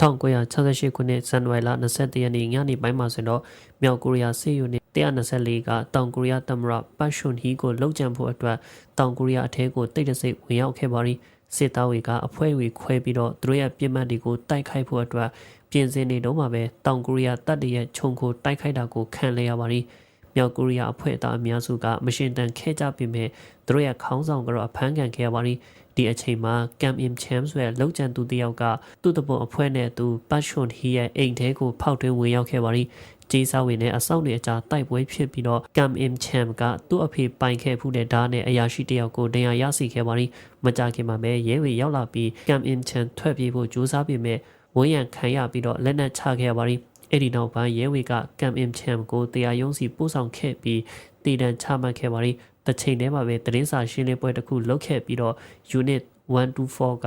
1968ခုနှစ်ဇန်နဝါရီလ22ရက်နေ့ညနေပိုင်းမှာဆိုတော့မြောက်ကိုရီးယားစစ်ယူနစ်124ကတောင်ကိုရီးယားသမ္မတပတ်ရှွန်ဟီကိုလှုပ်ကြံဖို့အတွက်တောင်ကိုရီးယားအထက်ကိုတိတ်တဆိတ်ဝင်ရောက်ခဲ့ပါရီစစ်သားတွေကအဖွဲ့တွေခွဲပြီးတော့သူတို့ရဲ့ပြစ်မှတ်တွေကိုတိုက်ခိုက်ဖို့အတွက်ပြင်ဆင်နေတော့မှပဲတောင်ကိုရီးယားတပ်တွေရဲ့ခြုံခိုတိုက်ခိုက်တာကိုခံလဲရပါရီမြောက်ကိုရီးယားအဖွဲ့သားအများစုကမရှင်တန်ခဲကြပေမဲ့သူတို့ရဲ့ခေါင်းဆောင်ကတော့အဖမ်းခံခဲ့ရပါရီ ဒီအချိန်မှာကမ်အင်ချမ်ဆိုတဲ့လောက်ကျန်သူတယောက်ကသူ့တပုံအဖွဲ့နဲ့သူပတ်ရှွန်ဟီရဲ့အိမ်ထဲကိုဖောက်ထွင်းဝင်ရောက်ခဲ့ပါရီဂျေးစာဝင်နဲ့အဆောက်တွေအကြားတိုက်ပွဲဖြစ်ပြီးတော့ကမ်အင်ချမ်ကသူ့အဖေပိုင်ခဲ့ဖူးတဲ့ဓာတ်နဲ့အရာရှိတယောက်ကိုတင်ရရစီခဲ့ပါရီမကြခင်မှာပဲရဲဝေရောက်လာပြီးကမ်အင်ချမ်ထွက်ပြေးဖို့ကြိုးစားပေမဲ့ဝန်းရံခံရပြီးတော့လက်နက်ချခဲ့ပါရီအဲ့ဒီနောက်ပိုင်းရဲဝေကကမ်အင်ချမ်ကိုတရားရုံးစီပို့ဆောင်ခဲ့ပြီးတည်တံ့ချမှတ်ခဲ့ပါရီ တစ်ချိန်တည်းမှာပဲသတင်းစာရှင်းလင်းပွဲတစ်ခုလုပ်ခဲ့ပြီးတော့ unit 124က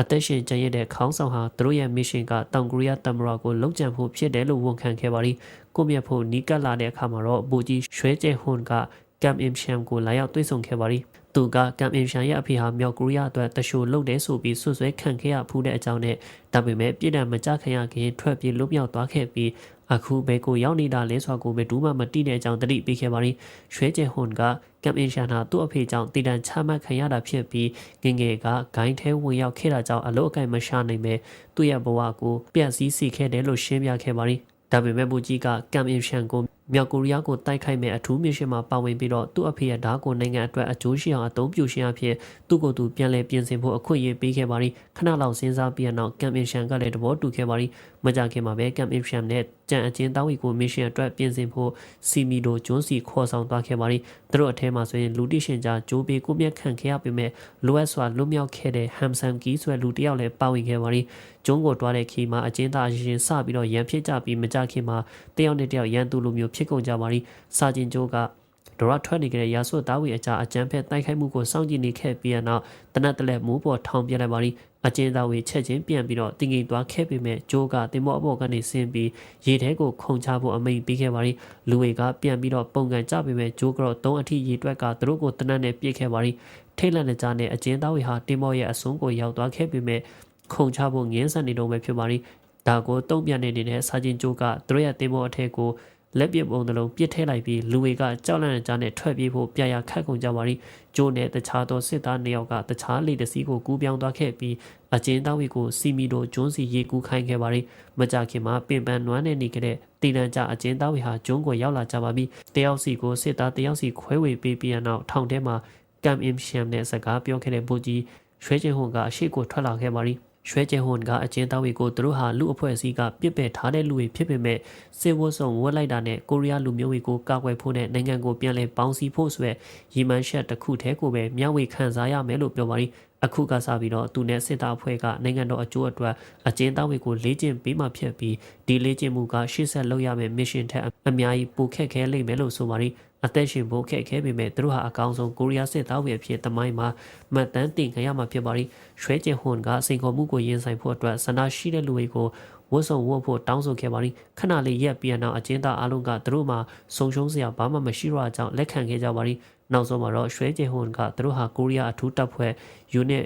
အသက်ရှင်ကျန်ရတဲ့ခေါင်းဆောင်ဟာသူတို့ရဲ့ mission ကတောင်ကိုရီးယားတမရာကိုလုံခြံဖို့ဖြစ်တယ်လို့ဝန်ခံခဲ့ပါရီကိုမြတ်ဖို့နီးကပ်လာတဲ့အခါမှာတော့ဘူကြီးရွှဲကျဲဟွန်ကကမ်အင်ရှမ်ကိုလာရောက်တွေ့ဆုံခဲ့ပါရီသူကကမ်အင်ရှန်ရဲ့အဖေဟာမြောက်ကိုရီးယားအတွက်တရှိုလုပ်တယ်ဆိုပြီးဆွဆွဲခံခဲ့ရဖူးတဲ့အကြောင်းနဲ့ဒါပေမဲ့ပြည်ထောင်မကြခင်ရခင်ထွက်ပြေးလွတ်မြောက်သွားခဲ့ပြီး အခုဘဲကိုရောက်နေတာလဲဆိုကိုဘယ်သူမှမတိတဲ့အကြောင်းတတိပေးခဲ့ပါရီရွှဲကျဲဟွန်ကကမ်အင်ရှန်ဟာသူ့အဖေကြောင့်တည်တံ့ချမှတ်ခံရတာဖြစ်ပြီးငငယ်ကဂိုင်းထဲဝင်ရောက်ခဲ့တာကြောင့်အလို့အကင်မရှာနိုင်ပဲသူ့ရဲ့ဘဝကိုပြန့်စည်းစီခဲ့တယ်လို့ရှင်းပြခဲ့ပါရီဒါပေမဲ့ဘူကြီးကကမ်အင်ရှန်ကိုမြောက်ကိုရီးယားကိုတိုက်ခိုက်မဲ့အထူးမစ်ရှင်မှာပါဝင်ပြီးတော့သူ့အဖေရဲ့ဓာတ်ကိုနိုင်ငံအတွက်အကျိုးရှိအောင်အသုံးပြုရှင်အဖြစ်သူ့ကိုယ်သူပြန်လည်ပြင်ဆင်ဖို့အခွင့်အရေးပေးခဲ့ပါရီခဏလောက်စဉ်းစားပြီးနောက်ကမ်အင်ရှန်ကလည်းသဘောတူခဲ့ပါရီ မကြခင်မှာပဲကမ်အင်ရှန်နဲ့ကြံအချင်းတောင်းဝီကိုမစ်ရှင်အတွက်ပြင်ဆင်ဖို့စီမီဒိုကျွန်းစီခေါ်ဆောင်သွားခဲ့ပါရီသူတို့အထဲမှာဆိုရင်လူတိရှင်ကြားဂျိုးပေကိုမြက်ခံခဲ့ရပေမဲ့လိုအပ်စွာလွတ်မြောက်ခဲ့တဲ့ဟမ်ဆန်ကီဆိုတဲ့လူတစ်ယောက်လည်းပါဝင်ခဲ့ပါရီကျွန်းကိုတွားတဲ့ခီမှာအချင်းသားအရင်စပြီးတော့ရန်ဖြစ်ကြပြီးမကြခင်မှာတယောက်နဲ့တယောက်ရန်သူလိုမျိုးဖြစ်ကုန်ကြပါရီစာကျင်ကျိုးကဒေါရထွက်နေကြတဲ့ရာဆွတ်သားဝီအကြအကြမ်းဖက်တိုက်ခိုက်မှုကိုစောင့်ကြည့်နေခဲ့ပြီးနောက်တနတ်တလက်မိုးပေါ်ထောင်ပြလိုက်ပါရီ အကျဉ်းသားဝီချက်ချင်းပြန်ပြီးတော့တင်ငိမ်သွားခဲ့ပေမဲ့ဂျိုးကတင်မောအပေါ်ကနေဆင်းပြီးရေထဲကိုခုန်ချဖို့အမိန်ပေးခဲ့ပါရီလူဝေကပြန်ပြီးတော့ပုံကန်ကြပေမဲ့ဂျိုးကတော့သုံးအထိရေတွက်ကသူတို့ကိုတနတ်နဲ့ပြစ်ခဲ့ပါရီထိတ်လန့်နေကြတဲ့အကျဉ်းသားဝီဟာတင်မောရဲ့အစွန်းကိုရောက်သွားခဲ့ပေမဲ့ခုန်ချဖို့ငင်းဆန်နေတော့ပဲဖြစ်ပါရီဒါကိုတုံ့ပြန်နေနေတဲ့စာချင်းကျိုးကသူတို့ရဲ့တင်မောအထက်ကို လက်ပစ်ပုံတစ်လုံးပြစ်ထဲလိုက်ပြီးလူဝေကကြောက်လန့်တဲ့ကြားနဲ့ထွက်ပြေးဖို့ပြရခတ်ကုန်ကြပါရီကျိုးနဲ့တခြားသောစစ်သားနှစ်ယောက်ကတခြားလေတစီကိုကူးပြောင်းသွားခဲ့ပြီးအကျဉ်းသားဝီကိုစီမီတို့ကျွန်းစီရေကူးခိုင်းခဲ့ပါရီမကြခင်မှာပင်ပန်းနွမ်းနေနေကြတဲ့တည်တံကြအကျဉ်းသားဝီဟာကျွန်းကိုရောက်လာကြပါပြီတယောက်စီကိုစစ်သားတယောက်စီခွဲဝေပေးပြီးနောက်ထောင်ထဲမှာကမ်အင်ရှမ်နဲ့စကားပြောခဲ့တဲ့ဘူကြီးရွှဲချင်းဟွန်ကအရှိကိုထွက်လာခဲ့ပါရီ ရွှဲကျဲဟွန်ကအကျဉ်းသားတွေကိုသူတို့ဟာလူအဖွဲ့အစည်းကပြစ်ပယ်ထားတဲ့လူတွေဖြစ်ပေမဲ့စစ်ဝတ်ဆောင်ဝတ်လိုက်တာနဲ့ကိုရီးယားလူမျိုးတွေကိုကာကွယ်ဖို့နဲ့နိုင်ငံကိုပြန်လည်ပေါင်းစည်းဖို့ဆိုရယ်ရီမန်ရှက်တစ်ခုတည်းကိုပဲမျှဝေခံစားရမယ်လို့ပြောပါရီအခုကစားပြီးတော့သူနဲ့စစ်သားအဖွဲ့ကနိုင်ငံတော်အကျိုးအတွက်အကျဉ်းသားတွေကိုလေ့ကျင့်ပေးမှဖြစ်ပြီးဒီလေ့ကျင့်မှုကရှေ့ဆက်လုပ်ရမယ့် mission ထက်အများကြီးပိုခက်ခဲလိမ့်မယ်လို့ဆိုပါရီ အသက်ရှင်ဖို့ခက်ခဲပေမဲ့သူတို့ဟာအကောင်းဆုံးကိုရီးယားစစ်သားတွေအဖြစ်တမိုင်းမှာမှတ်တမ်းတင်ခဲ့ရမှာဖြစ်ပါရီရွှဲကျင်ဟွန်ကစိန်ခေါ်မှုကိုရင်ဆိုင်ဖို့အတွက်ဆန္ဒရှိတဲ့လူတွေကိုဝတ်စုံဝတ်ဖို့တောင်းဆိုခဲ့ပါရီခဏလေးရက်ပြန်တော့အကျဉ်းသားအလုံးကသူတို့မှာဆုံရှုံးစရာဘာမှမရှိတော့အကြောင်းလက်ခံခဲ့ကြပါရီနောက်ဆုံးမှာတော့ရွှဲကျင်ဟွန်ကသူတို့ဟာကိုရီးယားအထူးတပ်ဖွဲ့ unit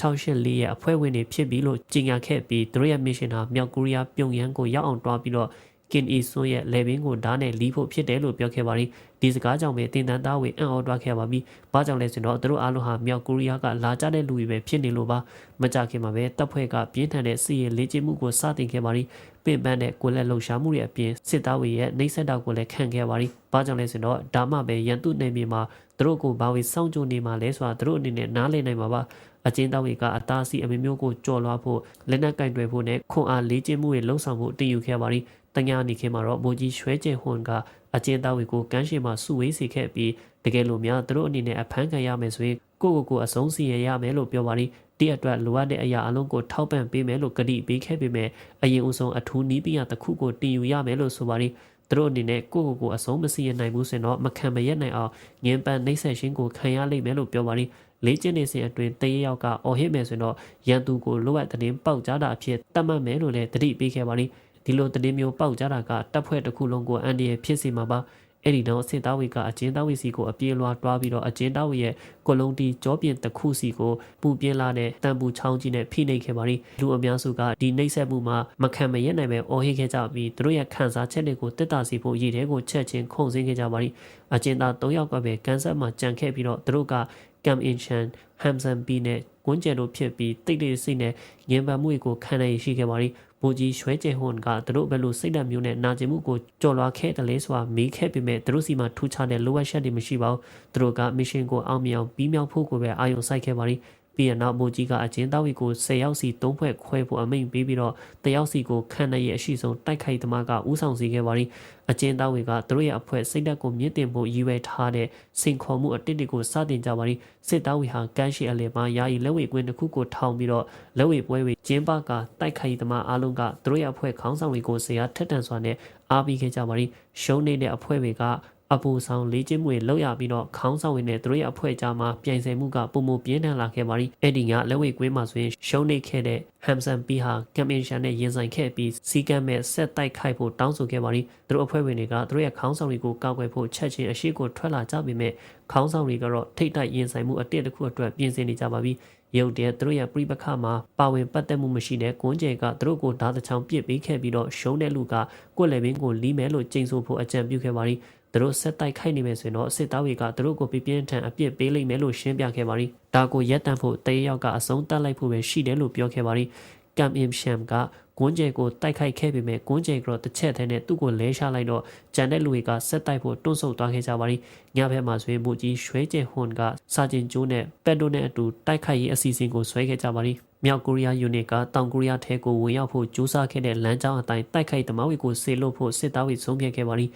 684ရဲ့အဖွဲ့ဝင်တွေဖြစ်ပြီလို့ကြေညာခဲ့ပြီးသူတို့ရဲ့ mission ဟာမြောက်ကိုရီးယားပြုံယမ်းကိုရောက်အောင်တွားပြီးတော့ကင်အီဆွန်ရဲ့လေဘင်းကိုဓာတ်နဲ့လီးဖို့ဖြစ်တယ်လို့ပြောခဲ့ပါရီ ဒီစကားကြောင့်ပဲတင်တန်းသားဝေအံ့ဩတွားခဲ့ပါပြီ။ဘာကြောင့်လဲဆိုတော့သူတို့အားလုံးဟာမြောက်ကိုရီးယားကလာကြတဲ့လူတွေပဲဖြစ်နေလို့ပါ။မကြခင်မှာပဲတပ်ဖွဲ့ကပြင်းထန်တဲ့စစ်ရေးလေ့ကျင့်မှုကိုစတင်ခဲ့ပါရီပင်ပန်းတဲ့ကိုလက်လှုပ်ရှားမှုရဲ့အပြင်စစ်သားဝေရဲ့နှိမ့်ဆက်တာကိုလည်းခံခဲ့ပါရီ။ဘာကြောင့်လဲဆိုတော့ဒါမှပဲရန်သူနယ်မြေမှာသူတို့ကိုဘာဝေစောင့်ကြိုနေမှာလဲဆိုတာသူတို့အနေနဲ့နားလည်နိုင်မှာပါ။အကျဉ်းသားတွေကအသားစီအမျိုးမျိုးကိုကြော်လွှားဖို့လက်နက်ကင်တွယ်ဖို့နဲ့ခွန်အားလေးကျင်းမှုတွေလှုံ့ဆော်မှုတည်ယူခဲ့ပါရီတညာနေခင်မှာတော့မိုးကြီးရွှဲကျဲဟွန်က အကျဉ်းသားတွေကိုကမ်းရှိမှာစုဝေးစေခဲ့ပြီးတကယ်လို့များသူတို့အနေနဲ့အဖမ်းခံရမယ်ဆိုရင်ကိုကိုကိုအဆုံးစီရရမယ်လို့ပြောပါရီတည့်အတွက်လိုအပ်တဲ့အရာအလုံးကိုထောက်ပံ့ပေးမယ်လို့ကတိပေးခဲ့ပေမဲ့အရင်ဦးဆုံးအထူးနီးပညာတစ်ခုကိုတင်ယူရမယ်လို့ဆိုပါရီသူတို့အနေနဲ့ကိုကိုကိုအဆုံးမစီရနိုင်ဘူးဆိုရင်တော့မခံမရက်နိုင်အောင်ငင်းပန်းနှိမ့်ဆက်ရှင်းကိုခံရလိမ့်မယ်လို့ပြောပါရီလေးကျင်းနေစဉ်အတွင်းတရေယောက်ကအော်ဟစ်မယ်ဆိုရင်တော့ရန်သူကိုလိုအပ်တဲ့ပေါက်ကြတာအဖြစ်တတ်မှတ်မယ်လို့လည်းတတိပေးခဲ့ပါရီ ဒီလိုတည်မျိုးပေါက်ကြတာကတပ်ဖွဲ့တစ်ခုလုံးကိုအန်ဒီရဲ့ဖြစ်စီမှာပါအဲ့ဒီတော့စစ်သားဝေကအကျဉ်းသားဝေစီကိုအပြေးလွှာတွားပြီးတော့အကျဉ်းသားဝေရဲ့ကိုလုံးတီကြောပြင်တစ်ခုစီကိုပူပြင်းလာတဲ့တန်ပူချောင်းကြီးနဲ့ဖိနှိပ်ခဲ့ပါရီလူအများစုကဒီနှိပ်စက်မှုမှာမခံမရက်နိုင်ပဲအော်ဟစ်ခဲ့ကြပြီးသူတို့ရဲ့ခံစားချက်တွေကိုတက်တာစီဖို့ရည်တဲ့ကိုချက်ချင်းခုန်ဆင်းခဲ့ကြပါရီအကျဉ်းသား၃ယောက်ကပဲကန်ဆက်မှာကြံခဲ့ပြီးတော့သူတို့ကကမ်အင်ချန်ဟမ်ဆန်ပီနဲ့ကွန်းကျဲတို့ဖြစ်ပြီးတိတ်တိတ်စိတ်နဲ့ငင်ပံမှုကိုခံနိုင်ရှိခဲ့ပါရီ ဘူကြီးရွှဲကျဲဟွန်ကသူတို့ဘယ်လိုစိတ်ဓာတ်မျိုးနဲ့နာကျင်မှုကိုကြော်လွားခဲ့တယ်လဲဆိုတာမေးခဲ့ပေမဲ့သူတို့စီမှာထူးခြားတဲ့လိုအပ်ချက်တွေမရှိပါဘူးသူတို့ကမစ်ရှင်ကိုအောင်မြင်အောင်ပြီးမြောက်ဖို့ကိုပဲအာရုံစိုက်ခဲ့ပါရီ ပြီးရနောက်မိုးကြီးကအကျဉ်းသားဝီကို10ယောက်စီ3ဖွဲ့ခွဲဖို့အမိန့်ပေးပြီးတော့တယောက်စီကိုခန့်တဲ့ရဲ့အရှိဆုံးတိုက်ခိုက်သမားကဥဆောင်စီခဲ့ပါရီအကျဉ်းသားဝီကသူတို့ရဲ့အဖွဲ့စိတ်ဓာတ်ကိုမြင့်တင်ဖို့ရည်ရွယ်ထားတဲ့စိန်ခေါ်မှုအတစ်တွေကိုစတင်ကြပါရီစစ်သားဝီဟာကန်းရှိအလယ်မှာယာယီလက်ဝဲကွင်းတစ်ခုကိုထောင်ပြီးတော့လက်ဝဲပွဲဝေကျင်းပကတိုက်ခိုက်သမားအားလုံးကသူတို့ရဲ့အဖွဲ့ခေါင်းဆောင်တွေကိုဆရာထက်တန်စွာနဲ့အားပေးခဲ့ကြပါရီရှုံးနေတဲ့အဖွဲ့တွေက အပူဆောင်လေးချင်းမွေလောက်ရပြီးတော့ခေါင်းဆောင်ဝင်တဲ့သူတို့ရဲ့အဖွဲ့ကြားမှာပြိုင်ဆိုင်မှုကပုံမပြင်းထန်လာခဲ့ပါရီအဲ့ဒီကလက်ဝဲကွင်းမှာဆိုရင်ရှုံးနေခဲ့တဲ့ဟမ်ဆန်ပီဟာကမ်မင်ရှန်နဲ့ရင်ဆိုင်ခဲ့ပြီးစီကမ်မဲ့ဆက်တိုက်ခိုက်ဖို့တောင်းဆိုခဲ့ပါရီသူတို့အဖွဲ့ဝင်တွေကသူတို့ရဲ့ခေါင်းဆောင်တွေကိုကောက်ွယ်ဖို့ချက်ချင်းအရှိကိုထွက်လာကြပေမဲ့ခေါင်းဆောင်တွေကတော့ထိတ်တိုက်ရင်ဆိုင်မှုအတစ်တစ်ခုအတွက်ပြင်ဆင်နေကြပါပြီရုတ်တရက်သူတို့ရဲ့ပြိပခမှာပါဝင်ပတ်သက်မှုမရှိတဲ့ကွန်းကျဲကသူတို့ကိုဓာတ်ချောင်းပစ်ပေးခဲ့ပြီးတော့ရှုံးတဲ့လူကကွက်လေပင်ကိုလီးမယ်လို့ကြိမ်ဆိုဖို့အကြံပြုခဲ့ပါရီ သူတို့ဆက်တိုက်ခိုက်နေမယ်ဆိုရင်တော့စစ်သားတွေကသူတို့ကိုပြပြင်းထန်အပြစ်ပေးလိမ့်မယ်လို့ရှင်းပြခဲ့ပါရီဒါကိုရက်တန့်ဖို့တရေယောက်ကအဆုံးတတ်လိုက်ဖို့ပဲရှိတယ်လို့ပြောခဲ့ပါရီကမ်အင်ရှမ်ကကွန်းကျဲကိုတိုက်ခိုက်ခဲ့ပေမဲ့ကွန်းကျဲကတော့တစ်ချက်တည်းနဲ့သူ့ကိုလဲရှာလိုက်တော့ဂျန်တဲ့လူတွေကဆက်တိုက်ဖို့တွန့်ဆုတ်သွားခဲ့ကြပါရီညဘက်မှာဆိုရင်ဘူကြီးရွှဲကျဲဟွန်ကစာကျင်ကျိုးနဲ့ပက်တိုနဲ့အတူတိုက်ခိုက်ရေးအစီအစဉ်ကိုဆွဲခဲ့ကြပါရီမြောက်ကိုရီးယားယူနစ်ကတောင်ကိုရီးယားထဲကိုဝင်ရောက်ဖို့ကြိုးစားခဲ့တဲ့လမ်းကြောင်းအတိုင်းတိုက်ခိုက်သမားတွေကိုဆေလွတ်ဖို့စစ်သားတွေဆုံးဖြတ်ခဲ့ပါရီ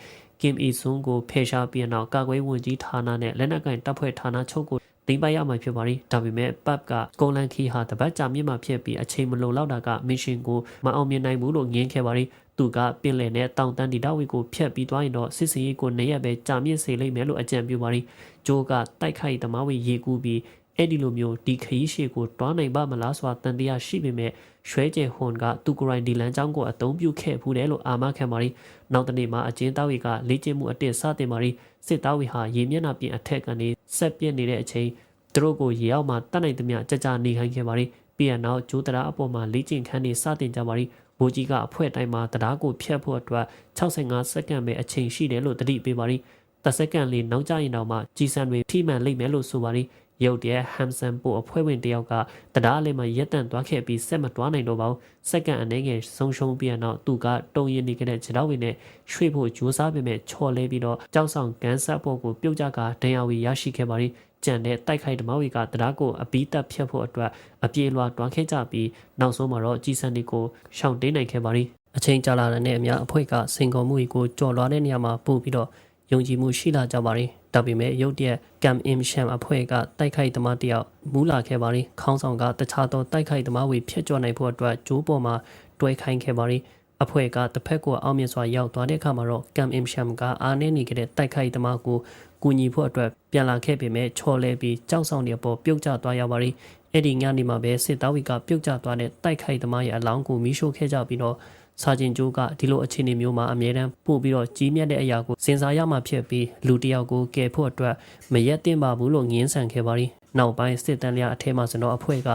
ကင်အီဆွန်ကိုဖယ်ရှားပြီးနောက်ကာကွယ်ဝင်ကြီးဌာနနဲ့လက်နက်ကင်တပ်ဖွဲ့ဌာနချုပ်ကိုသိမ်းပိုက်ရမှာဖြစ်ပါရီဒါပေမဲ့ပတ်ကကုန်းလန်ခီဟာတပတ်ကြာမြင့်မှဖြစ်ပြီးအချိန်မလုံလောက်တာကမစ်ရှင်ကိုမအောင်မြင်နိုင်ဘူးလို့ငင်းခဲ့ပါရီသူကပင်လယ်နဲ့တောင်တန်းဒီတာဝီကိုဖျက်ပြီးသွားရင်တော့စစ်စင်ရေးကိုနေရက်ပဲကြာမြင့်စေလိမ့်မယ်လို့အကြံပြုပါရီဂျိုးကတိုက်ခိုက်သမားဝီရေကူးပြီးအဲ့ဒီလိုမျိုးဒီခရီးရှည်ကိုတွားနိုင်ပါမလားဆိုတာတန်တရားရှိပေမဲ့ ရွှဲကျဲဟွန်ကသူကိုရိုင်းဒီလန်ကျောင်းကိုအသုံးပြုခဲ့ဖူးတယ်လို့အာမခံပါရီနောက်တနေ့မှာအကျဉ်းသားတွေကလေ့ကျင့်မှုအတစ်စတင်ပါရီစစ်သားဝီဟာရေမျက်နှာပြင်အထက်ကနေဆက်ပြစ်နေတဲ့အချိန်သူတို့ကိုရေအောက်မှာတတ်နိုင်သမျှကြကြနေခိုင်းခဲ့ပါရီပြီးရနောက်ဂျိုးတရာအပေါ်မှာလေ့ကျင့်ခန်းတွေစတင်ကြပါရီဘိုးကြီးကအဖွဲတိုင်းမှာတရားကိုဖျက်ဖို့အတွက်65စက္ကန့်ပဲအချိန်ရှိတယ်လို့တတိပေးပါရီတစက္ကန့်လေးနောက်ကျရင်တော့မှကြီးစံတွေထိမှန်လိမ့်မယ်လို့ဆိုပါရီ ရုတ်တရက်ဟမ်ဆန်ပိုအဖွဲ့ဝင်တယောက်ကတရားလေးမှာရက်တန့်သွားခဲ့ပြီးဆက်မတွားနိုင်တော့ပါဘူးစက္ကန့်အနေငယ်ဆုံးရှုံးပြီးတော့သူကတုံရင်နေကြတဲ့ခြေထောက်ဝင်နဲ့ရွှေ့ဖို့ကြိုးစားပေမဲ့ချော်လဲပြီးတော့ကြောက်ဆောင်ကန်ဆက်ဖို့ကိုပြုတ်ကြကဒဏ်ရာဝီရရှိခဲ့ပါရီကြံတဲ့တိုက်ခိုက်ဓမ္မဝီကတရားကိုအပီးတက်ဖြတ်ဖို့အတွက်အပြေလွှာတွန်းခဲ့ကြပြီးနောက်ဆုံးမှာတော့ကြီးစံဒီကိုရှောင်တင်းနိုင်ခဲ့ပါရီအချိန်ကြာလာတဲ့အမျှအဖွဲ့ကစင်ကော်မှုကိုကြော်လွှားတဲ့နေရာမှာပို့ပြီးတော့ ယုံကြည်မှုရှိလာကြပါရီဒါပေမဲ့ရုတ်တရက်ကမ်အင်ရှမ်အဖွဲ့ကတိုက်ခိုက်သမားတယောက်မူးလာခဲ့ပါရီခေါင်းဆောင်ကတခြားသောတိုက်ခိုက်သမားဝေဖြစ်ကျော်နိုင်ဖို့အတွက်ဂျိုးပေါ်မှာတွဲခိုင်းခဲ့ပါရီအဖွဲ့ကတစ်ဖက်ကိုအောင်မြင်စွာရောက်သွားတဲ့အခါမှာတော့ကမ်အင်ရှမ်ကအာနေနေကြတဲ့တိုက်ခိုက်သမားကိုကူညီဖို့အတွက်ပြန်လာခဲ့ပေမဲ့ချော်လဲပြီးကြောက်ဆောင်တဲ့ပေါ်ပြုတ်ကျသွားရပါရီအဲ့ဒီညနေမှာပဲစစ်သားဝီကပြုတ်ကျသွားတဲ့တိုက်ခိုက်သမားရဲ့အလောင်းကိုမိရှို့ခဲ့ကြပြီးတော့ စာကျင်ကျိုးကဒီလိုအခြေအနေမျိုးမှာအမြဲတမ်းပို့ပြီးတော့ကြီးမြတ်တဲ့အရာကိုစဉ်းစားရမှဖြစ်ပြီးလူတစ်ယောက်ကိုကယ်ဖို့အတွက်မရက်တင်ပါဘူးလို့ငင်းဆန်ခဲ့ပါရီနောက်ပိုင်းစစ်တမ်းလျာအထက်မှာဆိုတော့အဖွဲ့က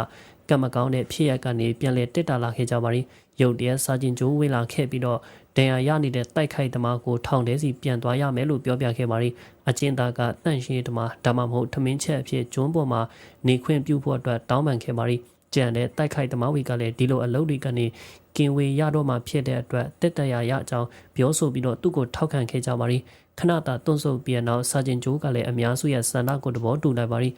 ကံမကောင်းတဲ့ဖြစ်ရပ်ကနေပြန်လည်တက်တာလာခဲ့ကြပါရီရုတ်တရက်စာကျင်ကျိုးဝင်လာခဲ့ပြီးတော့ဒဏ်ရာရနေတဲ့တိုက်ခိုက်သမားကိုထောင်ထဲစီပြန်သွားရမယ်လို့ပြောပြခဲ့ပါရီအကျဉ်းသားကတန့်ရှင်းဓမ္မဒါမှမဟုတ်ထမင်းချက်အဖြစ်ကျွန်းပေါ်မှာနေခွင့်ပြုဖို့အတွက်တောင်းပန်ခဲ့ပါရီကြံတဲ့တိုက်ခိုက်သမားဝီကလည်းဒီလိုအလုပ်တွေကနေ ကင်ဝေရတော့မှဖြစ်တဲ့အတွက်တက်တရာရအကြောင်းပြောဆိုပြီးတော့သူ့ကိုထောက်ခံခဲ့ကြပါရီခဏတာတွန့်ဆုတ်ပြီးနောက်စာကျင်ကျိုးကလည်းအများစုရဲ့ဆန္ဒကိုတဘောတူလိုက်ပါရီ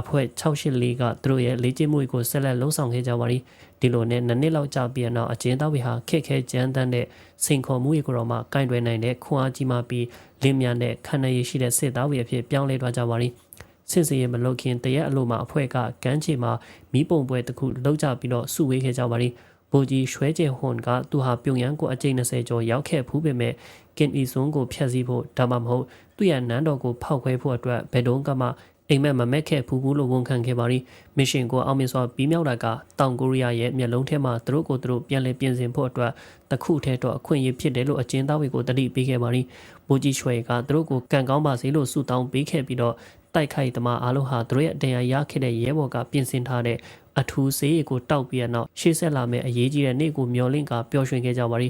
အဖွဲ့684ကသူတို့ရဲ့လေ့ကျင့်မှုကိုဆက်လက်လှုံ့ဆော်ခဲ့ကြပါရီဒီလိုနဲ့နှစ်နှစ်လောက်ကြာပြီးနောက်အကျဉ်းသားတွေဟာခက်ခဲကြမ်းတမ်းတဲ့စိန်ခေါ်မှုတွေကိုတော့မှကင်တွယ်နိုင်တဲ့ခွန်အားကြီးမှပြီးလင်းမြန်တဲ့ခံရရရှိတဲ့စစ်သားတွေအဖြစ်ပြောင်းလဲသွားကြပါရီစစ်စီရမလုပ်ခင်တရက်အလို့မှာအဖွဲ့ကကမ်းခြေမှာမီးပုံပွဲတစ်ခုလှုပ်ကြပြီးတော့စုဝေးခဲ့ကြပါရီ ဗိုလ်ကြီးရွှဲကျဲဟွန်ကသူဟာပြုံရန်ကိုအကြိမ်20ကျော်ရောက်ခဲ့ဖူးပေမဲ့ကင်အီဆွန်ကိုဖျက်ဆီးဖို့ဒါမှမဟုတ်သူ့ရဲ့နန်းတော်ကိုဖောက်ခွဲဖို့အတွက်ဘယ်တော့မှအိမ်မက်မမက်ခဲ့ဘူးဘူးလို့ဝန်ခံခဲ့ပါရီမစ်ရှင်ကိုအောင်မြင်စွာပြီးမြောက်တာကတောင်ကိုရီးယားရဲ့မျက်လုံးထဲမှာသူတို့ကိုသူတို့ပြန်လည်ပြင်ဆင်ဖို့အတွက်တခုထဲတော့အခွင့်အရေးဖြစ်တယ်လို့အကျဉ်းသားတွေကိုတတိပေးခဲ့ပါရီ မိုးကြီးရွှေကသူတို့ကိုကံကောင်းပါစေလို့ဆုတောင်းပေးခဲ့ပြီးတော့တိုက်ခိုက်သမားအားလုံးဟာသူတို့ရဲ့တရားရခဲ့တဲ့ရဲဘော်ကပြင်ဆင်ထားတဲ့အထူးစေးကိုတောက်ပြီးတဲ့နောက်ရှေ့ဆက်လာမယ့်အရေးကြီးတဲ့နေ့ကိုမျှော်လင့်ကပျော်ရွှင်ခဲ့ကြပါရီ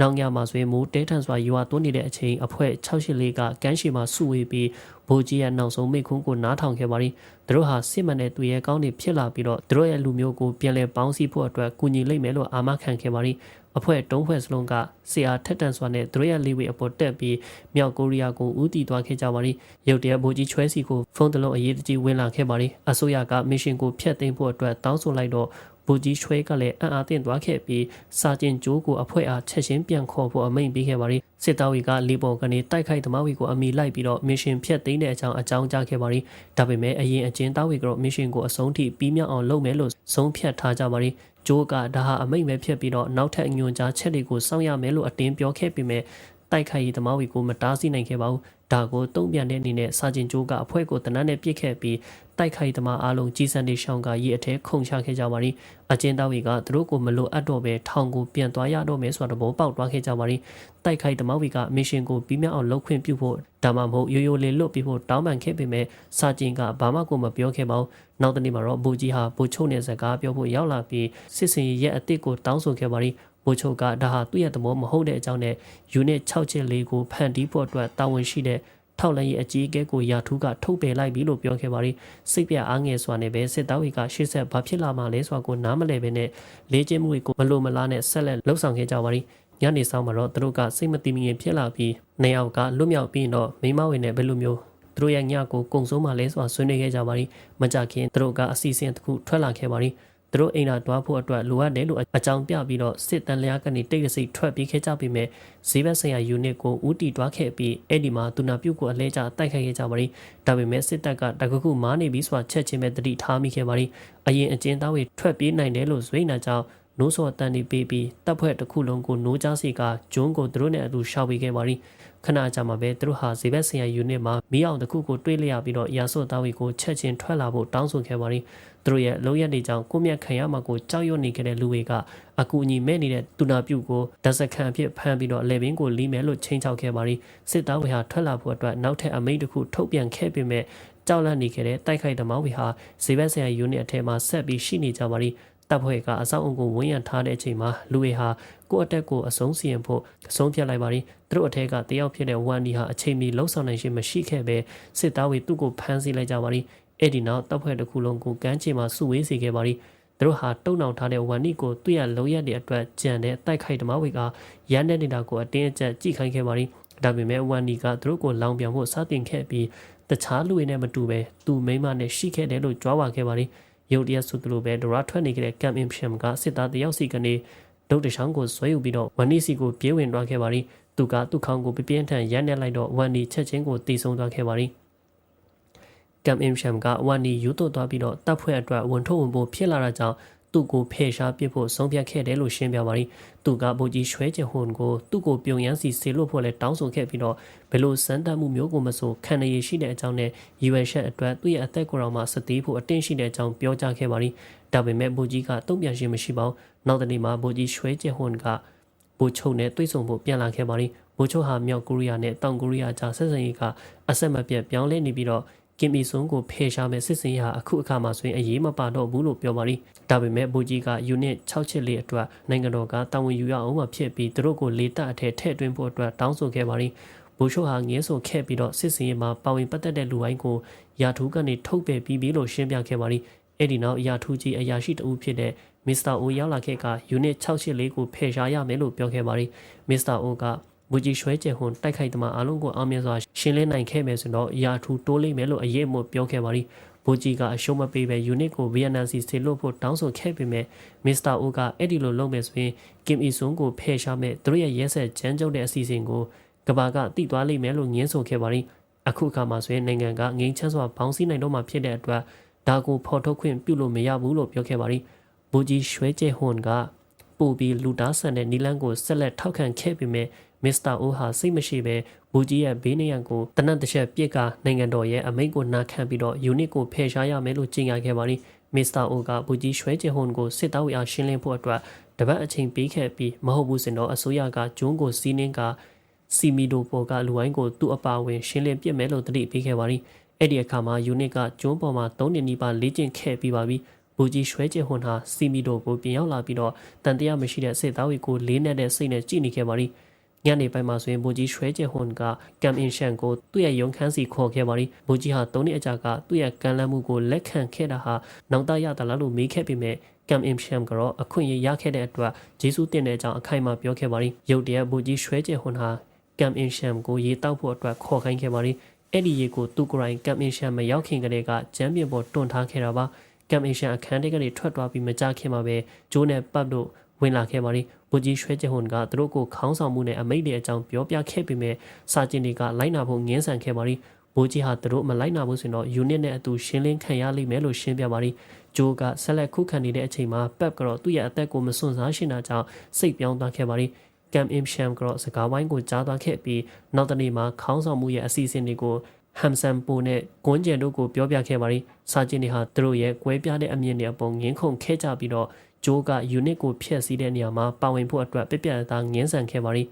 နောက်ညမှာဆိုရင်မိုးတဲထန်စွာရွာသွန်းနေတဲ့အချိန်အဖွဲ့684ကကမ်းရှိမှာစုဝေးပြီးဘိုးကြီးရဲ့နောက်ဆုံးမိခွန်းကိုနားထောင်ခဲ့ပါရီသူတို့ဟာစစ်မှန်တဲ့သူရဲ့ကောင်းတွေဖြစ်လာပြီးတော့သူတို့ရဲ့လူမျိုးကိုပြန်လည်ပေါင်းစည်းဖို့အတွက်ကူညီလိမ့်မယ်လို့အာမခံခဲ့ပါရီ အဖွဲ့တုံးဖွဲ့စလုံးကဆီအားထက်တန်စွာနဲ့သူတို့ရဲ့လေးဝေအပေါ်တက်ပြီးမြောက်ကိုရီးယားကိုဦးတည်သွားခဲ့ကြပါရီရုတ်တရက်ဘိုးကြီးချွဲစီကိုဖုန်းတလုံးအရေးတကြီးဝင်လာခဲ့ပါရီအစိုးရကမစ်ရှင်ကိုဖျက်သိမ်းဖို့အတွက်တောင်းဆိုလိုက်တော့ဘူကြီးချွဲကလည်းအံ့အားသင့်သွားခဲ့ပြီးစာကျင်ကျိုးကိုအဖွဲ့အားချက်ချင်းပြန်ခေါ်ဖို့အမိန့်ပေးခဲ့ပါရီစစ်သားဝီကလီပေါ်ကနေတိုက်ခိုက်သမားဝီကိုအမိလိုက်ပြီးတော့မစ်ရှင်ဖျက်သိမ်းတဲ့အကြောင်းအကြောင်းကြားခဲ့ပါရီဒါပေမဲ့အရင်အကျဉ်းသားဝီကတော့မစ်ရှင်ကိုအဆုံးထိပြီးမြောက်အောင်လုပ်မယ်လို့ဆုံးဖြတ်ထားကြပါရီ ဂျိုးကဒါဟာအမိန့်ပဲဖြစ်ပြီးတော့နောက်ထပ်ညွန်ကြားချက်တွေကိုစောင့်ရမယ်လို့အတင်းပြောခဲ့ပေမဲ့ တိုက်ခိုက်ရေးသမားဝီကိုမတားဆီးနိုင်ခဲ့ပါဘူးဒါကိုတုံ့ပြန်တဲ့အနေနဲ့စာကျင်ကျိုးကအဖွဲ့ကိုတနက်နဲ့ပြစ်ခဲ့ပြီးတိုက်ခိုက်သမားအားလုံးကြီးစံနေရှောင်းကရေအထဲခုန်ချခဲ့ကြပါရီအကျဉ်းသားတွေကသူတို့ကိုမလိုအပ်တော့ပဲထောင်ကိုပြန်သွားရတော့မယ်ဆိုတဲ့ဘောပေါက်သွားခဲ့ကြပါရီတိုက်ခိုက်သမားတွေကမစ်ရှင်ကိုပြီးမြောက်အောင်လုပ်ခွင့်ပြုဖို့ဒါမှမဟုတ်ရိုးရိုးလေးလွတ်ပြီးဖို့တောင်းပန်ခဲ့ပေမဲ့စာကျင်ကဘာမှကိုမပြောခဲ့ပါဘူးနောက်တနေ့မှာတော့ဘူကြီးဟာဘူချုံနဲ့စကားပြောဖို့ရောက်လာပြီးစစ်စင်ရဲ့အစ်စ်ကိုတောင်းဆိုခဲ့ပါရီ ဘိုချုပ်ကဒါဟာသူ့ရဲ့သဘောမဟုတ်တဲ့အကြောင်းနဲ့ unit 6ချက်လေးကိုဖန်တီးဖို့အတွက်တာဝန်ရှိတဲ့ထောက်လန်းရေးအကြီးအကဲကိုရာထူးကထုတ်ပယ်လိုက်ပြီလို့ပြောခဲ့ပါရီစိတ်ပြအားငယ်စွာနဲ့ပဲစစ်သားတွေကရှေ့ဆက်ဘာဖြစ်လာမှလဲဆိုတာကိုနားမလည်ပဲနဲ့လေးချင်းမှုတွေကိုမလိုမလားနဲ့ဆက်လက်လှုပ်ဆောင်ခဲ့ကြပါရီညနေဆောင်မှာတော့သူတို့ကစိတ်မတည်မငြိမ်ဖြစ်လာပြီးနေအောက်ကလွတ်မြောက်ပြီးတော့မိမဝင်နဲ့ဘယ်လိုမျိုးသူတို့ရဲ့ညကိုကုံဆုံးမှလဲဆိုတာဆွေးနွေးခဲ့ကြပါရီမကြခင်သူတို့ကအစီအစဉ်တစ်ခုထွက်လာခဲ့ပါရီ သူတို့အိမ်သာတွားဖို့အတွက်လိုအပ်တယ်လို့အကြောင်းပြပြီးတော့စစ်တန်လျားကနေတိတ်တဆိတ်ထွက်ပြေးခဲ့ကြပြီးမြဲဈေးဘက်ဆိုင်ရာ unit ကိုဦးတီတွားခဲ့ပြီးအဲ့ဒီမှာသူနာပြုတ်ကိုအလဲကျတိုက်ခိုက်ခဲ့ကြပါရီဒါပေမဲ့စစ်တပ်ကတကခုမားနေပြီးဆိုတာချက်ချင်းပဲတတိထားမိခဲ့ပါရီအရင်အကျဉ်းသားတွေထွက်ပြေးနိုင်တယ်လို့ဇွေးနာကြောင့်နိုးစော်တန်နေပေးပြီးတပ်ဖွဲ့တစ်ခုလုံးကိုနိုးကြားစီကဂျွန်းကိုသူတို့နဲ့အတူရှောက်ပေးခဲ့ပါရီခဏကြာမှပဲသူတို့ဟာဇေဘက်ဆိုင်ရာ unit မှာမီးအောင်တစ်ခုကိုတွေးလျက်ပြီးတော့ရာစော့သားဝီကိုချက်ချင်းထွက်လာဖို့တောင်းဆိုခဲ့ပါရီ သူတို့ရဲ့လုံရက်တွေကြောင့်ကိုမြတ်ခံရမှာကိုကြောက်ရွံ့နေကြတဲ့လူတွေကအကူအညီမဲ့နေတဲ့တူနာပြုတ်ကိုဒဇက်ခံအဖြစ်ဖမ်းပြီးတော့လေဘင်းကိုလီးမယ်လို့ချိန်ချောက်ခဲ့ပါရီစစ်သားဝေဟာထွက်လာဖို့အတွက်နောက်ထပ်အမိန့်တစ်ခုထုတ်ပြန်ခဲ့ပေမဲ့ကြောက်လန့်နေခဲ့တဲ့တိုက်ခိုက်သမားဝေဟာဇေဘက်ဆိုင်ရာ unit အထက်မှာဆက်ပြီးရှိနေကြပါရီတပ်ဖွဲ့ကအဆောက်အုံကိုဝန်းရံထားတဲ့အချိန်မှာလူတွေဟာကိုယ့်အတက်ကိုအဆုံးစီရင်ဖို့အဆုံးဖြတ်လိုက်ပါရီသူတို့အထက်ကတယောက်ဖြစ်တဲ့ဝန်ဒီဟာအချိန်မီလှုပ်ဆောင်နိုင်ခြင်းမရှိခဲ့ပဲစစ်သားဝေသူ့ကိုဖမ်းဆီးလိုက်ကြပါရီ အဲ့ဒီနောက်တပ်ဖွဲ့တစ်ခုလုံးကိုကမ်းခြေမှာစုဝေးစေခဲ့ပါရီသူတို့ဟာတုံနှောင်ထားတဲ့ဝန်နီကိုသူ့ရလုံးရက်တဲ့အတွက်ကြံတဲ့တိုက်ခိုက်ဓမ္မဝေကရန်တဲ့နေတာကိုအတင်းအကျပ်ကြိခိုင်းခဲ့ပါရီဒါပေမဲ့ဝန်နီကသူတို့ကိုလောင်ပြောင်ဖို့စတင်ခဲ့ပြီးတခြားလူတွေနဲ့မတူပဲသူမိမနဲ့ရှိခဲ့တယ်လို့ကြွားပါခဲ့ပါရီရုတ်တရက်ဆိုသလိုပဲဒရာထွက်နေကြတဲ့ကမ်အင်ဖျမ်ကစစ်သားတယောက်စီကနေဒုတ်တချောင်းကိုဆွဲယူပြီးတော့ဝန်နီစီကိုပြေးဝင်သွားခဲ့ပါရီသူကသူ့ခေါင်းကိုပြပြင်းထန်ရန်နေလိုက်တော့ဝန်နီချက်ချင်းကိုတီးဆုံသွားခဲ့ပါရီ ကမ်အင်ရှမ်ကဝန်နီယူတော့သွားပြီးတော့တပ်ဖွဲ့အတွက်ဝန်ထုတ်ဝန်ပို့ဖြစ်လာတာကြောင့်သူ့ကိုဖယ်ရှားပစ်ဖို့ဆုံးဖြတ်ခဲ့တယ်လို့ရှင်းပြပါရီသူကဗိုလ်ကြီးရွှဲချဟွန်ကိုသူ့ကိုပြုံရန်စီဆေလို့ဖို့လဲတောင်းဆိုခဲ့ပြီးတော့ဘယ်လိုစမ်းသပ်မှုမျိုးကိုမဆိုခံရရရှိတဲ့အကြောင်းနဲ့ရွယ်ချက်အတွက်သူ့ရဲ့အသက်ကိုယ်တော်မှာစသေးဖို့အတင်းရှိတဲ့အကြောင်းပြောကြားခဲ့ပါရီဒါပေမဲ့ဗိုလ်ကြီးကတုံ့ပြန်ခြင်းမရှိပါဘူးနောက်တနေ့မှာဗိုလ်ကြီးရွှဲချဟွန်ကဗိုလ်ချုပ်နဲ့တွေ့ဆုံဖို့ပြန်လာခဲ့ပါရီဗိုလ်ချုပ်ဟာမြောက်ကိုရီးယားနဲ့တောင်ကိုရီးယားကြားဆက်ဆံရေးကအဆက်မပြတ်ပြောင်းလဲနေပြီးတော့ ကင်မီဆွန်ကိုဖယ်ရှားမဲ့စစ်စင်ရအခုအခါမှာဆိုရင်အရေးမပါတော့ဘူးလို့ပြောပါလိဒါပေမဲ့ဘူကြီးက unit 6ချစ်လေးအတွက်နိုင်ငံတော်ကတာဝန်ယူရအောင်မှဖြစ်ပြီးသူတို့ကိုလေတပ်အထက်ထည့်သွင်းဖို့အတွက်တောင်းဆိုခဲ့ပါလိဘူရှိုဟာငင်းဆိုခဲ့ပြီးတော့စစ်စင်ရမှာပါဝင်ပတ်သက်တဲ့လူတိုင်းကိုရာထူးကနေထုတ်ပယ်ပြီးပြီလို့ရှင်းပြခဲ့ပါလိအဲ့ဒီနောက်ရာထူးကြီးအရာရှိတဦးဖြစ်တဲ့မစ္စတာအိုရောက်လာခဲ့က unit 684ကိုဖယ်ရှားရမယ်လို့ပြောခဲ့ပါလိမစ္စတာအိုက မူကြီးရွှဲကျဲဟွန်တိုက်ခိုက်သမားအလုံးကိုအောင်မြင်စွာရှင်းလင်းနိုင်ခဲ့မယ်ဆိုတော့ရာထူးတိုးလိမ့်မယ်လို့အရေးမို့ပြောခဲ့ပါရီဘူဂျီကအရှုံးမပေးပဲ unit ကို VNC ဆေလို့ဖို့တောင်းဆိုခဲ့ပေမဲ့မစ္စတာအိုကအဲ့ဒီလိုလုပ်မယ်ဆိုရင်ကင်အီဆွန်ကိုဖယ်ရှားမဲ့သူတို့ရဲ့ရဲဆက်ကြမ်းကြုတ်တဲ့အစီအစဉ်ကိုကဘာကတိသွားလိမ့်မယ်လို့ငင်းဆိုခဲ့ပါရီအခုအခါမှာဆိုရင်နိုင်ငံကငိမ့်ချမ်းစွာဘောင်းစည်းနိုင်တော့မှဖြစ်တဲ့အတွက်ဒါကိုဖော်ထုတ်ခွင့်ပြုလို့မရဘူးလို့ပြောခဲ့ပါရီဘူဂျီရွှဲကျဲဟွန်က ပို့ပြီးလူသားဆန်တဲ့နီလန်းကိုဆက်လက်ထောက်ခံခဲ့ပေမဲ့မစ္စတာအိုဟာစိတ်မရှိဘဲဘူကြီးရဲ့ဘေးနေရန်ကိုတနတ်တစ်ချက်ပြစ်ကနိုင်ငံတော်ရဲ့အမိန့်ကိုနာခံပြီးတော့ယူနစ်ကိုဖယ်ရှားရမယ်လို့ကြေညာခဲ့ပါသည်မစ္စတာအိုကဘူကြီးရွှဲချေဟွန်ကိုစစ်တောက်ရာရှင်းလင်းဖို့အတွက်တပတ်အချိန်ပေးခဲ့ပြီးမဟုတ်ဘူးစင်တော့အစိုးရကဂျွန်းကိုစီးနှင်းကစီမီဒိုပေါ်ကလူဝိုင်းကိုသူ့အပါဝင်ရှင်းလင်းပြစ်မယ်လို့တတိပေးခဲ့ပါသည်အဲ့ဒီအခါမှာယူနစ်ကဂျွန်းပေါ်မှာ၃နှစ်နီးပါးလေ့ကျင့်ခဲ့ပြီးပါပြီ ဘူကြီးရွှဲကျင်ဟွန်ဟာစီမီဒိုကိုပြင်ရောက်လာပြီးတော့တန်တရားမရှိတဲ့စစ်သားတွေကိုလေးနဲ့တဲ့စိတ်နဲ့ကြည့်နေခဲ့ပါသည်ညနေပိုင်းမှာဆိုရင်ဘူကြီးရွှဲကျင်ဟွန်ကကမ်အင်ရှန်ကိုသူ့ရဲ့ရုံခန်းစီခေါ်ခဲ့ပါသည်ဘူကြီးဟာ၃နှစ်အကြာကသူ့ရဲ့ကံလန်းမှုကိုလက်ခံခဲ့တာဟာနောက်တရသလားလို့မေးခဲ့ပေမဲ့ကမ်အင်ရှမ်ကတော့အခွင့်အရေးရခဲ့တဲ့အတွက်ဂျေဆုတင်တဲ့အကြောင်းအခိုင်အမာပြောခဲ့ပါသည်ရုတ်တရက်ဘူကြီးရွှဲကျင်ဟွန်ဟာကမ်အင်ရှမ်ကိုရေတောက်ဖို့အတွက်ခေါ်ခိုင်းခဲ့ပါသည်အဲ့ဒီရေကိုသူကိုယ်တိုင်ကမ်အင်ရှမ်မရောက်ခင်ကတည်းကကျမ်းပြင်ပေါ်တွန်းထားခဲ့တာပါ ကမ်အင်ရှန်အခန်းထဲကနေထွက်သွားပြီးမကြခင်မှာပဲဂျိုးနဲ့ပတ်တို့ဝင်လာခဲ့ပါသည်ဘူကြီးရွှဲချဟွန်ကသူတို့ကိုခေါင်းဆောင်မှုနဲ့အမိတ်တွေအကြောင်းပြောပြခဲ့ပေမဲ့စာကျင်တွေကလိုက်နာဖို့ငင်းဆန်ခဲ့ပါသည်ဘူကြီးဟာသူတို့မလိုက်နာဘူးဆိုရင်တော့ယူနစ်နဲ့အတူရှင်းလင်းခံရလိမ့်မယ်လို့ရှင်းပြပါသည်ဂျိုးကဆက်လက်ခုခံနေတဲ့အချိန်မှာပက်ကတော့သူ့ရဲ့အသက်ကိုမစွန့်စားရှင်တာကြောင့်စိတ်ပြောင်းသွားခဲ့ပါသည်ကမ်အင်ရှမ်ကတော့စကားဝိုင်းကိုကြားသွားခဲ့ပြီးနောက်တနေ့မှာခေါင်းဆောင်မှုရဲ့အစီအစဉ်တွေကို ဟမ်ဆန်ပိုနဲ့ကွန်းကျန်တို့ကိုပြောပြခဲ့ပါသည်စာကျင်တွေဟာသူတို့ရဲ့ကွဲပြားတဲ့အမြင်တွေအပေါ်ငင်းခုန်ခဲ့ကြပြီးတော့ဂျိုးကယူနစ်ကိုဖျက်ဆီးတဲ့နေရာမှာပါဝင်ဖို့အတွက်ပြပြသားငင်းဆန်ခဲ့ပါသည်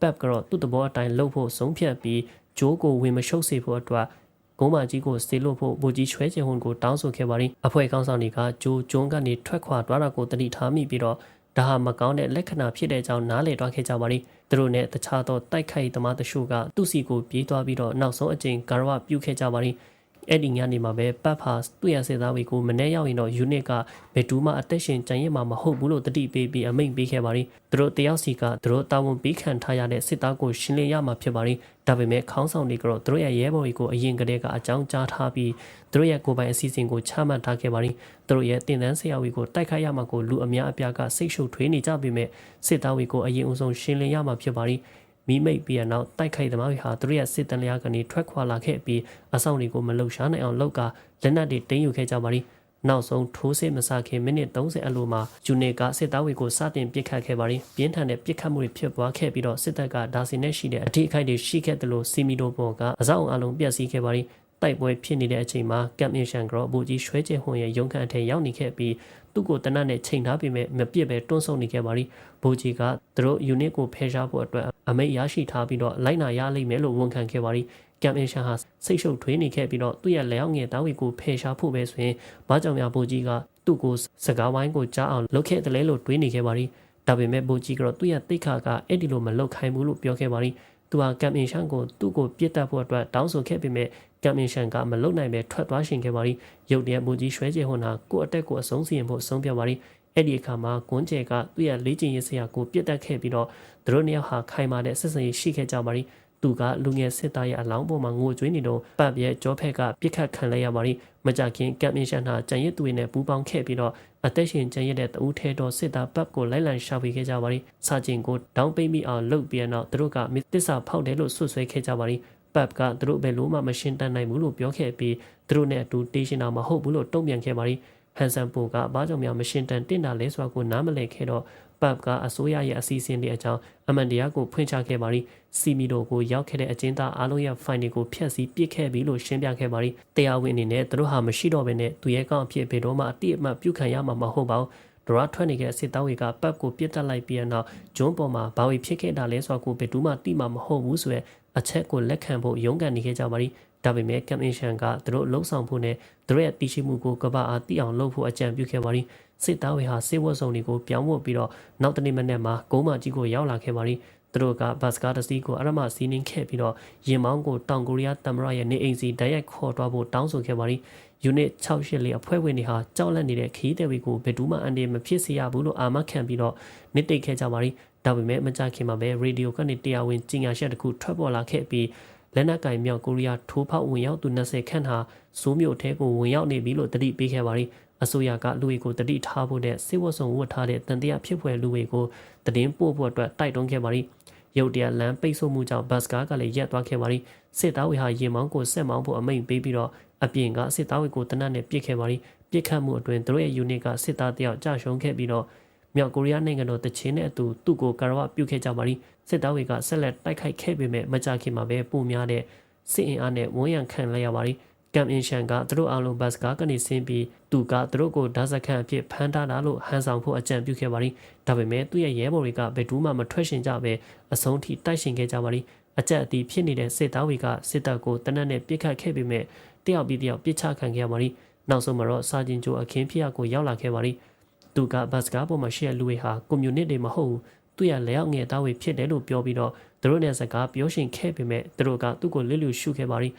ပက်ကတော့သူ့သဘောအတိုင်းလှုပ်ဖို့ဆုံးဖြတ်ပြီးဂျိုးကိုဝင်မရှုပ်စေဖို့အတွက်ကုန်းမကြီးကိုစေလို့ဖို့ဘူကြီးချွဲချင်ဟွန်ကိုတောင်းဆိုခဲ့ပါသည်အဖွဲ့ကောင်းဆောင်တွေကဂျိုးကျုံးကနေထွက်ခွာသွားတာကိုတတိထားမိပြီးတော့ ဒါဟာမကောင်းတဲ့လက္ခဏာဖြစ်တဲ့အကြောင်းနားလည်သွားခဲ့ကြပါသည်သူတို့နဲ့တခြားသောတိုက်ခိုက်သမားတချို့ကသူ့စီကိုပြေးသွားပြီးတော့နောက်ဆုံးအကြိမ်ဂါရဝပြုခဲ့ကြပါသည် အဲ့ဒီညနေမှာပဲပတ်ဖာသူ့ရစစ်သားတွေကိုမနေ့ရောက်ရင်တော့ယူနစ်ကဘယ်သူမှအသက်ရှင်ကြံရမှာမဟုတ်ဘူးလို့တတိပေးပြီးအမိန့်ပေးခဲ့ပါရီသူတို့တယောက်စီကသူတို့တာဝန်ပေးခံထားရတဲ့စစ်သားကိုရှင်းလင်းရမှာဖြစ်ပါရီဒါပေမဲ့ခေါင်းဆောင်တွေကတော့သူတို့ရဲ့ရဲဘော်တွေကိုအရင်ကတည်းကအကြောင်းကြားထားပြီးသူတို့ရဲ့ကိုယ်ပိုင်အစီအစဉ်ကိုချမှတ်ထားခဲ့ပါရီသူတို့ရဲ့တင်တန်းဆရာဝီကိုတိုက်ခိုက်ရမှာကိုလူအများအပြားကစိတ်ရှုပ်ထွေးနေကြပေမဲ့စစ်သားဝီကိုအရင်အဆုံးရှင်းလင်းရမှာဖြစ်ပါရီ မိမိတ်ပြီးရနောက်တိုက်ခိုက်သမားတွေဟာသူတို့ရဲ့စစ်တမ်းလျာကနေထွက်ခွာလာခဲ့ပြီးအဆောင်တွေကိုမလှုပ်ရှားနိုင်အောင်လောက်ကလက်နက်တွေတင်းယူခဲ့ကြပါသည်နောက်ဆုံးထိုးစစ်မစခင်မိနစ်30အလိုမှာဂျူနီကစစ်သားတွေကိုစတင်ပစ်ခတ်ခဲ့ပါသည်ပြင်းထန်တဲ့ပစ်ခတ်မှုတွေဖြစ်ပွားခဲ့ပြီးတော့စစ်တပ်ကဒါစီနဲ့ရှိတဲ့အထိအခိုက်တွေရှိခဲ့တယ်လို့စီမီတိုပေါ်ကအစောင့်အလုံးပြက်စီးခဲ့ပါသည်တိုက်ပွဲဖြစ်နေတဲ့အချိန်မှာကမ်မင်ရှန်ကရောဘူကြီးရွှဲကျဲဟွန်ရဲ့ရုံခန့်အထက်ရောက်နေခဲ့ပြီးသူ့ကိုတနတ်နဲ့ချိန်ထားပြီးမပြစ်ပဲတွန်းဆုံနေခဲ့ပါသည်ဘူကြီးကသူတို့ယူနစ်ကိုဖယ်ရှားဖို့အတွက် အမိတ်ရရှိထားပြီးတော့လိုက်နာရလိမ့်မယ်လို့ဝန်ခံခဲ့ပါသည်ကမ်အင်ရှာဟာစိတ်ရှုပ်ထွေးနေခဲ့ပြီးတော့သူ့ရဲ့လက်အောက်ငယ်တားဝီကိုဖယ်ရှားဖို့ပဲဆိုရင်ဘာကြောင့်များဘူကြီးကသူ့ကိုစကားဝိုင်းကိုကြားအောင်လုပ်ခဲ့တယ်လဲလို့တွေးနေခဲ့ပါသည်ဒါပေမဲ့ဘူကြီးကတော့သူ့ရဲ့တိတ်ခါကအဲ့ဒီလိုမလုပ်ခိုင်းဘူးလို့ပြောခဲ့ပါသည်သူဟာကမ်အင်ရှန်ကိုသူ့ကိုပြစ်တက်ဖို့အတွက်တောင်းဆိုခဲ့ပေမဲ့ကမ်မင်ရှန်ကမလုံနိုင်ပဲထွက်သွားရှင်ခဲ့ပါသည်ရုတ်တရက်မူကြီးရွှဲကျဲဟွန်ဟာကို့အတက်ကိုအဆုံးစီရင်ဖို့အဆုံးပြပါသည် အဲ့ဒီအခါမှာကွန်းကျဲကသူ့ရဲ့လေးကျင်ရေးဆရာကိုပြစ်တက်ခဲ့ပြီးတော့သူတို့နှစ်ယောက်ဟာခိုင်မာတဲ့ဆက်ဆံရေးရှိခဲ့ကြပါသည်သူကလူငယ်စစ်သားရဲ့အလောင်းပေါ်မှာငိုကြွေးနေတော့ပတ်ပြဲကြောဖက်ကပြစ်ခတ်ခံလိုက်ရပါသည်မကြခင်ကမ်မင်ရှန်ဟာကြံရစ်သူတွေနဲ့ပူးပေါင်းခဲ့ပြီးတော့အသက်ရှင်ကြံရစ်တဲ့တဦးထဲတော်စစ်သားပတ်ကိုလိုက်လံရှာဖွေခဲ့ကြပါသည်စာကျင်ကိုတောင်းပိမိအောင်လှုပ်ပြီးတော့သူတို့ကမစ္စစာဖောက်တယ်လို့ဆွဆွဲခဲ့ကြပါသည်ပတ်ကသူတို့ဘယ်လိုမှမရှင်းတတ်နိုင်ဘူးလို့ပြောခဲ့ပြီးသူတို့နဲ့အတူတေးရှင်တာမဟုတ်ဘူးလို့တုံ့ပြန်ခဲ့ပါသည် ဟန်ဆန်ပိုကဘာကြောင့်များမရှင်းတန်တင်တာလဲဆိုတာကိုနားမလည်ခဲ့တော့ပတ်ကအစိုးရရဲ့အစီအစဉ်တွေအကြောင်းအမှန်တရားကိုဖွင့်ချခဲ့ပါသည်စီမီတိုကိုရောက်ခဲ့တဲ့အကျဉ်းသားအားလုံးရဲ့ file တွေကိုဖျက်ဆီးပစ်ခဲ့ပြီလို့ရှင်းပြခဲ့ပါသည်တရားဝင်အနေနဲ့သူတို့ဟာမရှိတော့ဘဲနဲ့သူရဲ့ကောင်းအဖြစ်ဘယ်တော့မှအတိအမှတ်ပြုခံရမှာမဟုတ်ပါဘူးဒရာထွက်နေခဲ့စစ်သားတွေကပတ်ကိုပြစ်တက်လိုက်ပြီးနောက်ဂျွန်းပေါ်မှာဘာဝီဖြစ်ခဲ့တာလဲဆိုတာကိုဘယ်သူမှသိမှာမဟုတ်ဘူးဆိုရယ်အချက်ကိုလက်ခံဖို့ရုန်းကန်နေခဲ့ကြပါသည် ဒါပေမဲ့ကမ်အင်ရှန်ကသူတို့လှုံ့ဆော်ဖို့နဲ့သူတို့ရဲ့တည်ရှိမှုကိုကဘာအားသိအောင်လုပ်ဖို့အကြံပြုခဲ့ပါသည်စစ်သားတွေဟာစေဝတ်စုံတွေကိုပြောင်းဝတ်ပြီးတော့နောက်တနေ့မနေ့မှာဂုံးမကြီးကိုရောက်လာခဲ့ပါသည်သူတို့ကဘတ်စကားတစီးကိုအရမစီးနှင်းခဲ့ပြီးတော့ရင်မောင်းကိုတောင်ကိုရီးယားတမရရဲ့နေအိမ်စီတိုက်ရိုက်ခေါ်သွားဖို့တောင်းဆိုခဲ့ပါသည်ယူနစ်68လေးအဖွဲ့ဝင်တွေဟာကြောက်လန့်နေတဲ့ခီးတဲ့ဝီကိုဘယ်သူမှအန်ဒီမဖြစ်စေရဘူးလို့အာမခံပြီးတော့နစ်တိတ်ခဲ့ကြပါသည်ဒါပေမဲ့မကြခင်မှာပဲရေဒီယိုကနေတရားဝင်ကြီးညာချက်တစ်ခုထွက်ပေါ်လာခဲ့ပြီး လက်နက်ကင်မြောက်ကိုရီးယားထိုးဖောက်ဝင်ရောက်သူ20ခန့်ဟာစိုးမြို့ထဲကိုဝင်ရောက်နေပြီလို့တတိပေးခဲ့ပါသည်အစိုးရကလူတွေကိုတတိထားဖို့တဲ့စစ်ဝတ်စုံဝတ်ထားတဲ့တန်တရားဖြစ်ဖွယ်လူတွေကိုတည်င်းပို့ဖို့အတွက်တိုက်တွန်းခဲ့ပါသည်ရုတ်တရက်လမ်းပိတ်ဆို့မှုကြောင့်ဘတ်စကားကလည်းရက်သွားခဲ့ပါသည်စစ်သားဝေဟာရင်မောင်းကိုဆက်မောင်းဖို့အမိန့်ပေးပြီးတော့အပြင်ကစစ်သားဝေကိုတနတ်နဲ့ပြစ်ခဲ့ပါသည်ပြစ်ခတ်မှုအတွင်သူတို့ရဲ့ယူနစ်ကစစ်သားတယောက်ကြာရှုံးခဲ့ပြီးတော့ မြောက်ကိုရီးယားနိုင်ငံတော်တချင်းနဲ့အတူသူ့ကိုကာရဝပြုခဲ့ကြပါသည်စစ်သားတွေကဆက်လက်တိုက်ခိုက်ခဲ့ပေမဲ့မကြခင်မှာပဲပုံများတဲ့စစ်အင်အားနဲ့ဝန်ရံခံလိုက်ရပါသည်ကမ်အင်ရှန်ကသူတို့အားလုံးဘတ်စကားကနေဆင်းပြီးသူကသူတို့ကိုဓာတ်စခန်းအဖြစ်ဖမ်းထားတာလို့ဟန်ဆောင်ဖို့အကြံပြုခဲ့ပါသည်ဒါပေမဲ့သူ့ရဲ့ရဲဘော်တွေကဘယ်သူမှမထွက်ရှင်ကြပဲအဆုံးထိတိုက်ရှင်ခဲ့ကြပါသည်အကြက်အတီဖြစ်နေတဲ့စစ်သားတွေကစစ်တပ်ကိုတနက်နဲ့ပြစ်ခတ်ခဲ့ပေမဲ့တယောက်ပြီးတယောက်ပြစ်ချခံခဲ့ရပါသည်နောက်ဆုံးမှာတော့စာကျင်ကျိုအခင်းဖြစ်ရကိုရောက်လာခဲ့ပါသည် သူကဘတ်စကားပေါ်မှာရှိတဲ့လူတွေဟာကွန်မြူနစ်တွေမဟုတ်ဘူးသူရလက်အောက်ငယ်သားတွေဖြစ်တယ်လို့ပြောပြီးတော့သူတို့နဲ့စကားပြောရှင်ခဲ့ပေမဲ့သူတို့ကသူ့ကိုလစ်လျူရှုခဲ့ပါသည်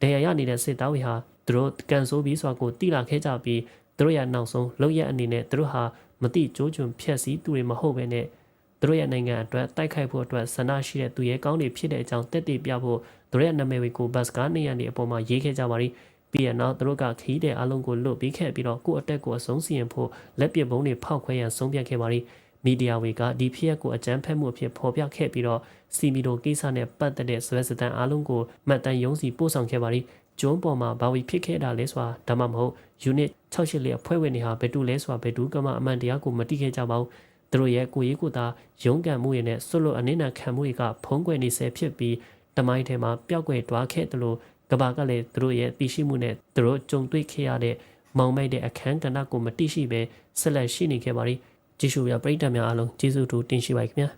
ဒဏ်ရာရနေတဲ့စစ်သားတွေဟာသူတို့ကန်ဆိုးပြီးစွာကိုတိလာခဲ့ကြပြီးသူတို့ရနောက်ဆုံးလောက်ရအနေနဲ့သူတို့ဟာမတိကြိုးကျွံဖြက်စီးသူတွေမဟုတ်ဘဲနဲ့သူတို့ရဲ့နိုင်ငံအတွက်တိုက်ခိုက်ဖို့အတွက်ဆန္ဒရှိတဲ့သူရဲ့ကောင်းတွေဖြစ်တဲ့အကြောင်းတက်တည်ပြဖို့သူတို့ရဲ့နာမည်ကိုဘတ်စကားနေရနေအပေါ်မှာရေးခဲ့ကြပါသည် ပြီးရနောက်သူတို့ကခီးတဲ့အလုံးကိုလွတ်ပြီးခဲ့ပြီးတော့ကိုယ့်အတက်ကိုအဆုံးစီရင်ဖို့လက်ပစ်ဘုံတွေဖောက်ခွဲရန်ဆုံးဖြတ်ခဲ့ပါသည်မီဒီယာတွေကဒီဖြစ်ရပ်ကိုအကြမ်းဖက်မှုအဖြစ်ဖော်ပြခဲ့ပြီးတော့စီမီတိုကိစ္စနဲ့ပတ်သက်တဲ့ဆွဲစတန်အားလုံးကိုမှတ်တမ်းရုံးစီပို့ဆောင်ခဲ့ပါသည်ကျုံးပေါ်မှာဘာဝီဖြစ်ခဲ့တာလဲဆိုတာဒါမှမဟုတ် unit 68လေးအဖွဲ့ဝင်တွေဟာဘယ်တူလဲဆိုတာဘယ်တူကမှအမှန်တရားကိုမသိခဲ့ကြပါဘူးသူတို့ရဲ့ကိုရေးကိုသာရုန်းကန်မှုတွေနဲ့ဆွတ်လွတ်အနစ်နာခံမှုတွေကဖုံးကွယ်နေဆဲဖြစ်ပြီးတမိုင်းထဲမှာပျောက်ကွယ်တွားခဲ့တယ်လို့ ကဘာကလည်းသူတို့ရဲ့တည်ရှိမှုနဲ့သူတို့ကြုံတွေ့ခဲ့ရတဲ့မောင်မိုက်တဲ့အခန်းကဏ္ဍကိုမသိရှိပဲဆက်လက်ရှိနေခဲ့ပါသည်ကြည့်ရှုရပရိသတ်များအားလုံးကျေးဇူးတူတင်ရှိပါခင်ဗျာ